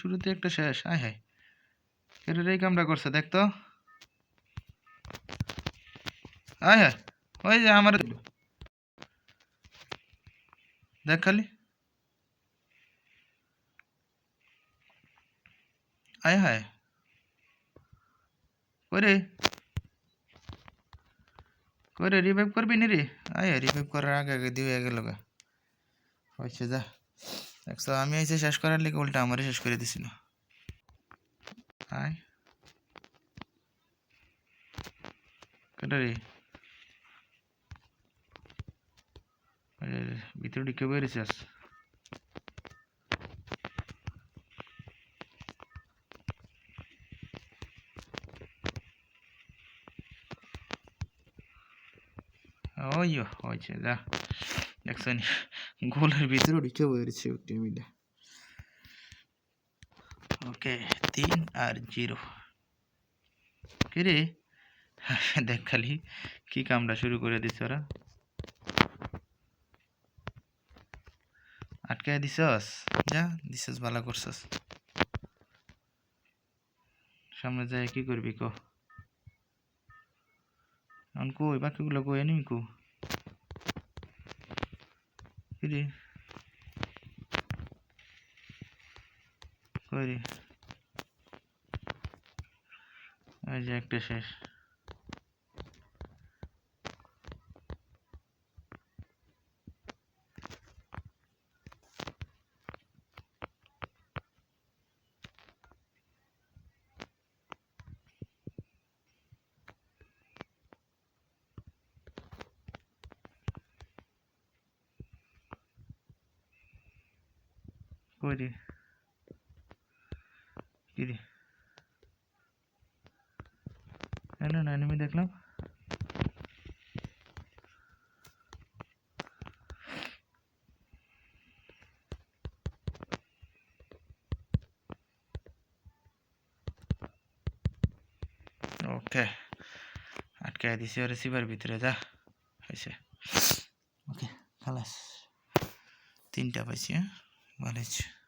শুরুতে একটা শেষ আয় হায় কেটে এই কামটা করছে দেখ তো আয় হায় ওই যে আমার দেখ খালি আয় হায় করে করে রিভাইভ করবি নি রে আয় রিভাইভ করার আগে আগে দিয়ে গেল গা হয়েছে যা দেখছ আমি এসে শেষ করার লেগে উল্টা আমারই শেষ করে দিছিল। আয়। কেটে রে ভিতরে ঢুকে বেরিয়েছিস ওই হয়েছে, যা। দেখছ নি গোলের ভিতরে ঢুকে বেরিয়েছে টিমিটা ওকে তিন আর জিরো। কিরে দেখ খালি কি কামটা শুরু করে দিছে ওরা? আটকায় দিছস? যা দিছস ভালো করছস। সামনে যায় কি করবি কো? এখন কই বাকিগুলো কই এনিমি কো? কিরে করি আজ একটা শেষ। কই রে কি রে না না এনিমি দেখলাম ওকে আটকায় দিছি ওর রিসিভার ভিতরে যা হয়েছে ওকে খালাস তিনটা পাইছি হ্যাঁ Boa noite.